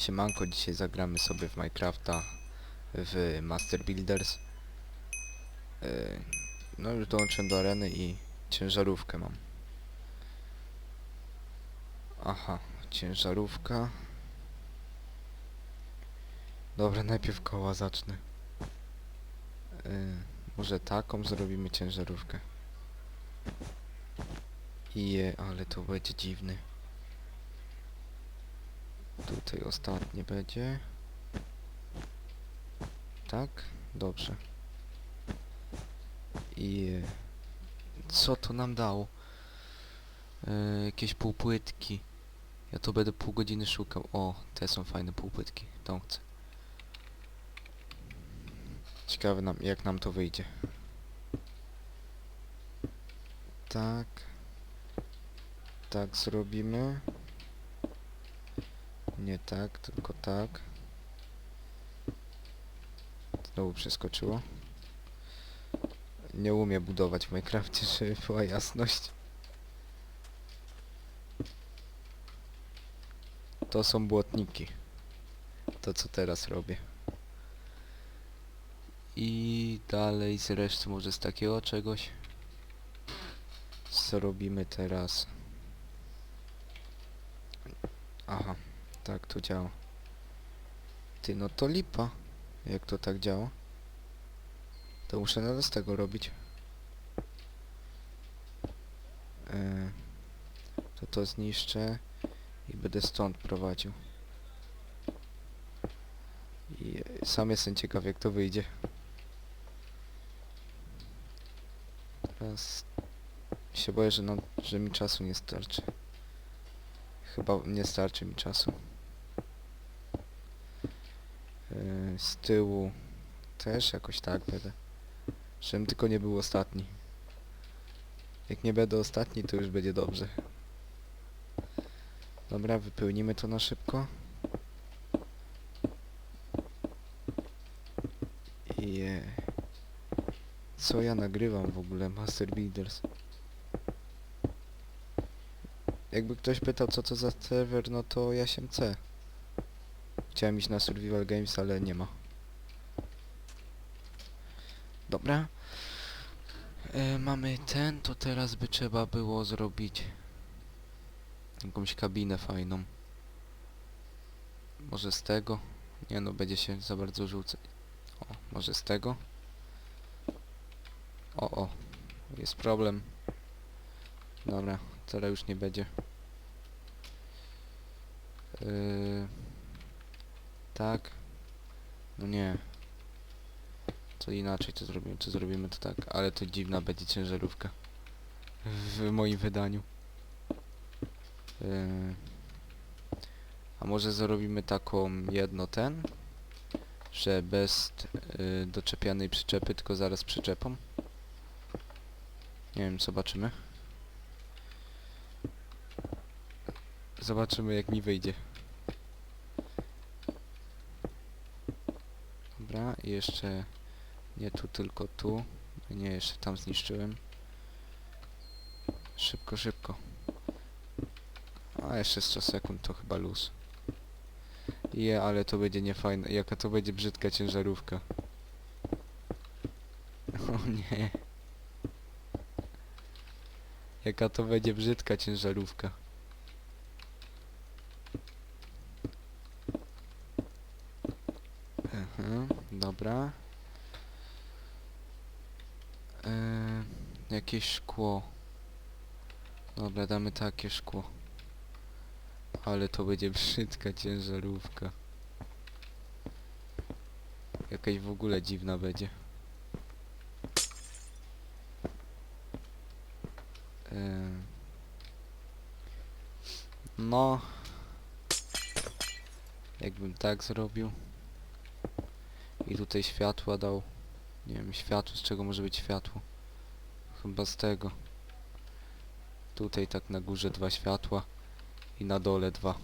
Siemanko, dzisiaj zagramy sobie w Minecrafta w Master Builders. Yy, No już dołączyłem do areny i ciężarówkę mam. Aha, ciężarówka. Dobra, najpierw koła zacznę. Yy, może taką zrobimy ciężarówkę. Je, ale to będzie dziwny. Tutaj ostatnie będzie. Tak? Dobrze. I co to nam dało? E, jakieś półpłytki. Ja to będę pół godziny szukał. O, te są fajne półpłytki. Tą chcę. Ciekawe nam, jak nam to wyjdzie. Tak. Tak zrobimy. Nie tak, tylko tak. Znowu przeskoczyło. Nie umiem budować w Minecrafcie, żeby była jasność. To są błotniki. To co teraz robię. I dalej z reszty może z takiego czegoś. Co robimy teraz? Aha. Tak to działa. Ty, no to lipa. Jak to tak działa? To muszę nawet z tego robić. E, to to zniszczę i będę stąd prowadził. I sam jestem ciekaw jak to wyjdzie. Teraz się boję, że, no, że mi czasu nie starczy. Chyba nie starczy mi czasu. Yy, z tyłu też jakoś tak będę. Żebym tylko nie był ostatni. Jak nie będę ostatni, to już będzie dobrze. Dobra, wypełnimy to na szybko. I e, co ja nagrywam w ogóle? Master Builders. Jakby ktoś pytał co to za serwer, no to ja się C. Chciałem iść na Survival Games, ale nie ma. Dobra. E, mamy ten, to teraz by trzeba było zrobić jakąś kabinę fajną. Może z tego? Nie no, będzie się za bardzo rzucać. O, może z tego? O, o. Jest problem. Dobra, teraz już nie będzie. Yy, tak. No nie. Co inaczej to zrobimy, to zrobimy to tak, ale to dziwna będzie ciężarówka. W moim wydaniu. Yy, a może zrobimy taką jedno ten, że bez yy, doczepianej przyczepy, tylko zaraz przyczepą. Nie wiem, zobaczymy. Zobaczymy jak mi wyjdzie. Dobra, jeszcze nie tu, tylko tu. Nie, jeszcze tam zniszczyłem. Szybko, szybko. A jeszcze 100 sekund to chyba luz. Je, ale to będzie niefajne. Jaka to będzie brzydka ciężarówka. O nie. Jaka to będzie brzydka ciężarówka. Dobra. Eee, jakieś szkło. Dobra, damy takie szkło. Ale to będzie brzydka ciężarówka. Jakaś w ogóle dziwna będzie. Eee, no. Jakbym tak zrobił. I tutaj światła dał. Nie wiem, światło, z czego może być światło? Chyba z tego. Tutaj tak na górze dwa światła i na dole dwa.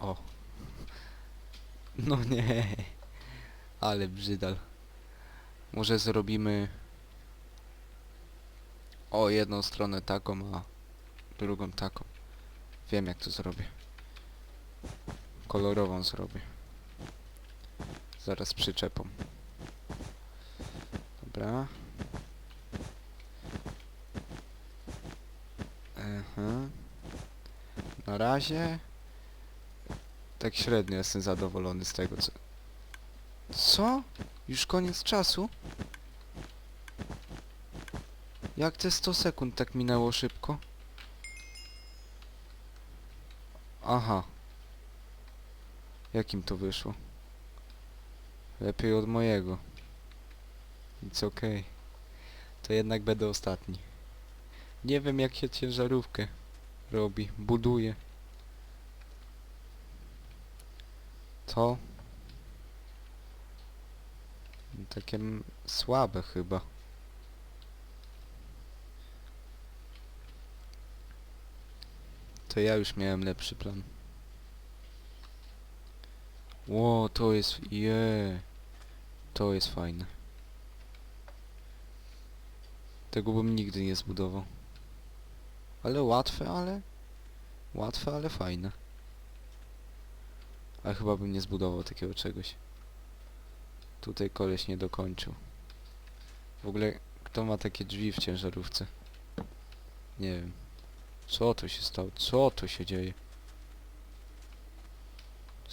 O. No nie. Ale brzydal. Może zrobimy o jedną stronę taką, a drugą taką. Wiem jak to zrobię. Kolorową zrobię. Zaraz przyczepą. Dobra. Aha. Na razie tak średnio jestem zadowolony z tego co... Co? Już koniec czasu? Jak te 100 sekund tak minęło szybko? Aha. Jakim to wyszło? Lepiej od mojego. It's okej. To jednak będę ostatni. Nie wiem jak się ciężarówkę robi, buduje. To takie słabe chyba. To ja już miałem lepszy plan. Ło, to jest... Je, To jest fajne. Tego bym nigdy nie zbudował. Ale łatwe, ale... Łatwe, ale fajne. A chyba bym nie zbudował takiego czegoś. Tutaj koleś nie dokończył. W ogóle, kto ma takie drzwi w ciężarówce? Nie wiem. Co to się stało? Co to się dzieje?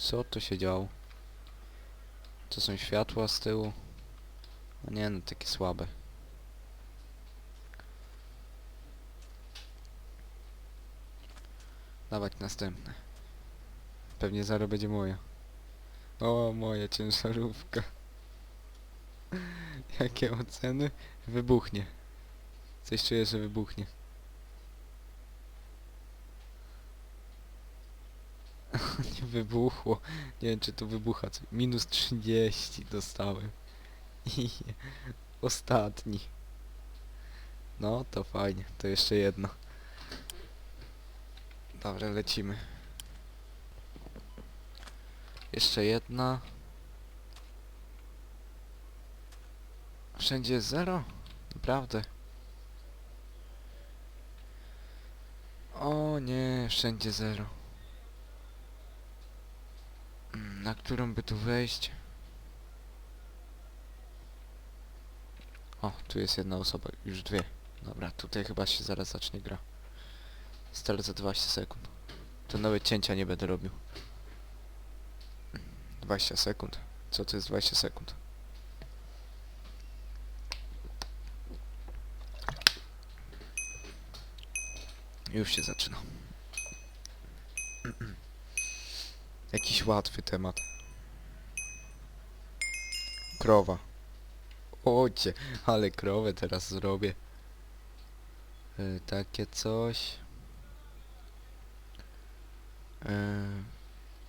Co to się działo? To są światła z tyłu? A nie no, takie słabe. Dawać następne. Pewnie zaraz będzie moja. O, moja ciężarówka. Jakie oceny? Wybuchnie. Coś czuję, że wybuchnie. Wybuchło. Nie wiem, czy to wybucha. coś. Minus 30 dostałem. I ostatni. No, to fajnie. To jeszcze jedno. Dobra, lecimy. Jeszcze jedna. Wszędzie jest zero? Naprawdę? O nie, wszędzie zero. Na którą by tu wejść? O, tu jest jedna osoba, już dwie. Dobra, tutaj chyba się zaraz zacznie gra. Stale za 20 sekund. To nawet cięcia nie będę robił. 20 sekund. Co to jest 20 sekund? Już się zaczyna. Jakiś łatwy temat. Krowa. Ocie, ale krowę teraz zrobię. Y, takie coś. Y,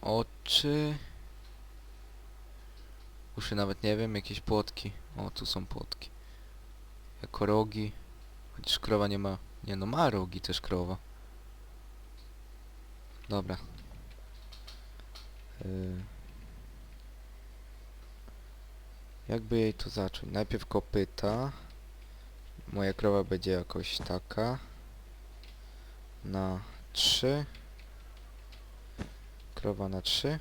oczy. Uszy nawet nie wiem, jakieś płotki. O, tu są płotki. Jako rogi. Chociaż krowa nie ma... Nie no, ma rogi też krowa. Dobra. Y, Jakby jej tu zacząć? Najpierw kopyta. Moja krowa będzie jakoś taka. Na 3. Krowa na 3.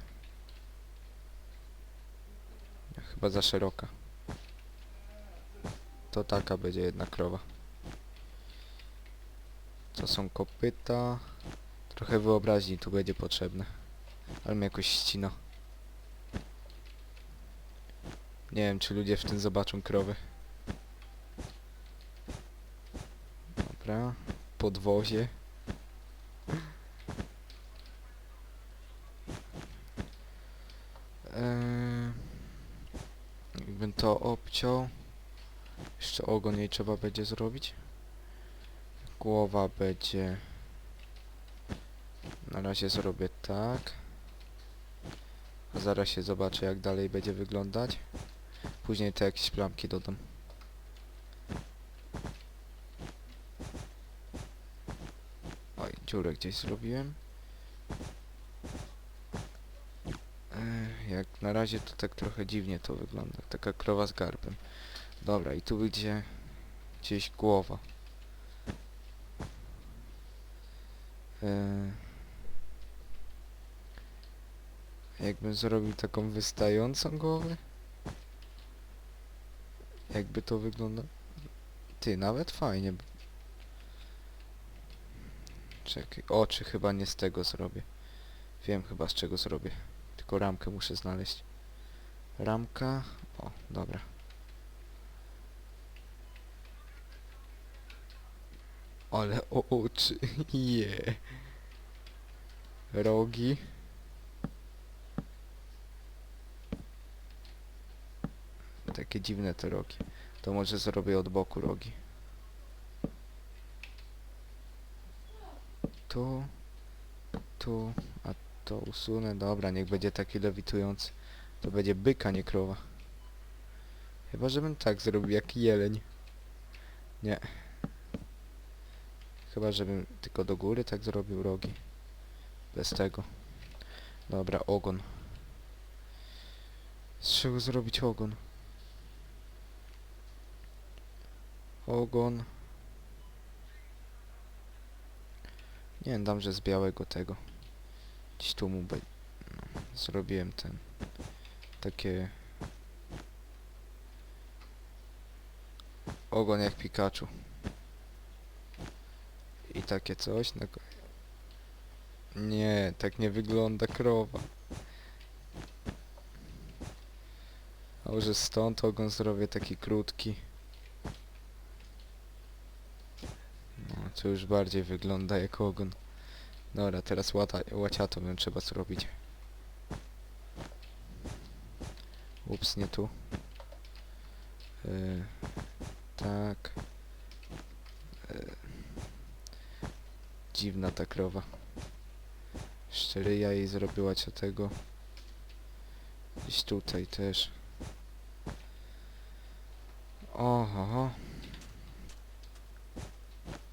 Chyba za szeroka. To taka będzie jedna krowa. To są kopyta. Trochę wyobraźni tu będzie potrzebne. Ale mnie jakoś ścina. Nie wiem, czy ludzie w tym zobaczą krowy. Dobra. Podwozie. Eee, jakbym to obciął. Jeszcze ogon jej trzeba będzie zrobić. Głowa będzie... Na razie zrobię tak. Zaraz się zobaczę jak dalej będzie wyglądać. Później te jakieś plamki dodam. Oj, dziurę gdzieś zrobiłem. Jak na razie to tak trochę dziwnie to wygląda. Taka krowa z garbem. Dobra, i tu będzie gdzieś głowa. Eee, Jakbym zrobił taką wystającą głowę? Jakby to wygląda? Ty, nawet fajnie. Czekaj, oczy chyba nie z tego zrobię. Wiem chyba z czego zrobię. Tylko ramkę muszę znaleźć. Ramka. O, dobra. Ale o oczy. Je. Rogi. Takie dziwne te rogi. To może zrobię od boku rogi. Tu. Tu. A to usunę. Dobra, niech będzie taki lewitujący. To będzie byka, nie krowa. Chyba, żebym tak zrobił, jak jeleń. Nie. Chyba, żebym tylko do góry tak zrobił rogi. Bez tego. Dobra, ogon. Czego zrobić ogon? Ogon. Nie wiem, dam, że z białego tego. Gdzieś tu mu no, Zrobiłem ten... Takie... Ogon jak Pikachu. I takie coś na... Nie, tak nie wygląda krowa. A może stąd ogon zrobię taki krótki. No, to już bardziej wygląda jak ogon. Dobra, teraz łata, łaciato bym trzeba zrobić. Ups, nie tu. Yy, tak. Yy. Dziwna ta krowa. Szczeryja jej zrobiła cię tego. Gdzieś tutaj też. Oho.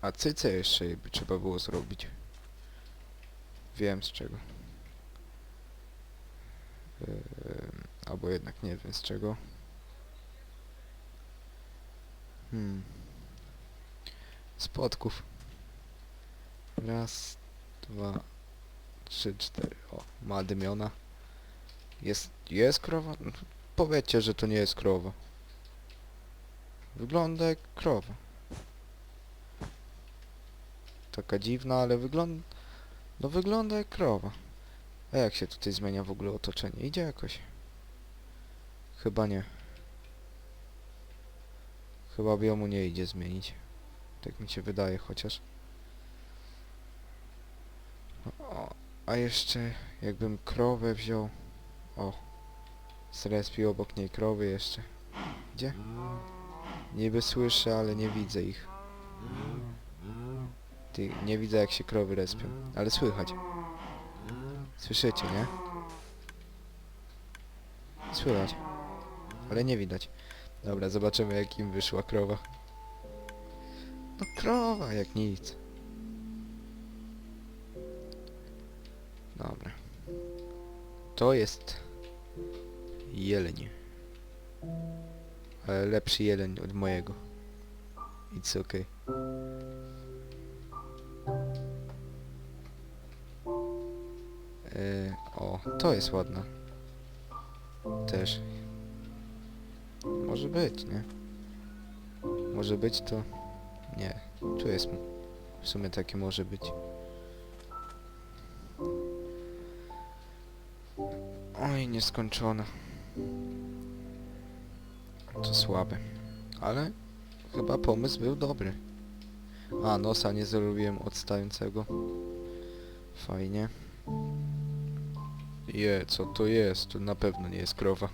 A cycę jeszcze by trzeba było zrobić. Wiem z czego. Yy, albo jednak nie wiem z czego. Hmm. Z. Raz, dwa, trzy, cztery. O, ma dymiona. Jest, jest krowa? Powiedzcie, że to nie jest krowa. Wygląda jak krowa. Taka dziwna, ale wygląda... No wygląda jak krowa. A jak się tutaj zmienia w ogóle otoczenie? Idzie jakoś? Chyba nie. Chyba biomu nie idzie zmienić. Tak mi się wydaje chociaż. O, a jeszcze jakbym krowę wziął... O. Zrespił obok niej krowy jeszcze. Gdzie? Niby słyszę, ale nie widzę ich. Ty, nie widzę jak się krowy respią, ale słychać. Słyszycie, nie? Słychać. Ale nie widać. Dobra, zobaczymy jak im wyszła krowa. No krowa, jak nic. Dobra. To jest jeleń. Ale lepszy jeleń od mojego. It's okay. To jest ładne. Też. Może być, nie? Może być to... Nie, tu jest... W sumie takie może być. Oj, nieskończone. To słabe. Ale chyba pomysł był dobry. A, nosa nie zrobiłem odstającego. Fajnie. Je, co to jest? To na pewno nie jest krowa.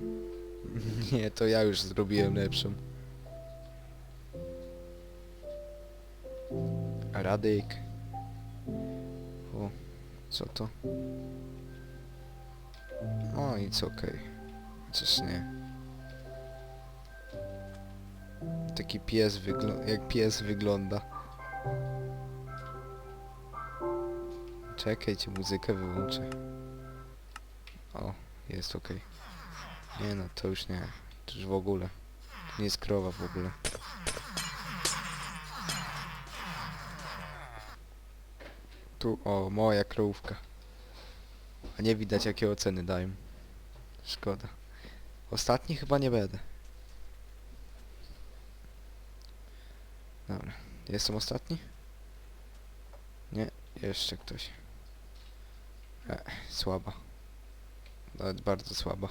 Nie, to ja już zrobiłem lepszą. Radyk. O, co to? No nic okej. Chociaż nie. Taki pies wygląda, jak pies wygląda. Czekajcie, muzykę wyłączę. O, jest okej. Nie no, to już nie. To już w ogóle. To nie jest krowa w ogóle. Tu, o, moja krówka. A nie widać jakie oceny dają. Szkoda. Ostatni chyba nie będę. Dobra. Jestem ostatni? Nie, jeszcze ktoś. E, słaba. Nawet bardzo słaba.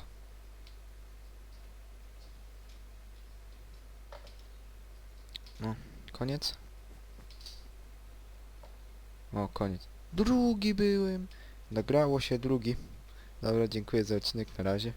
No, koniec? O, koniec. Drugi byłem. Nagrało się drugi. Dobra, dziękuję za odcinek. Na razie.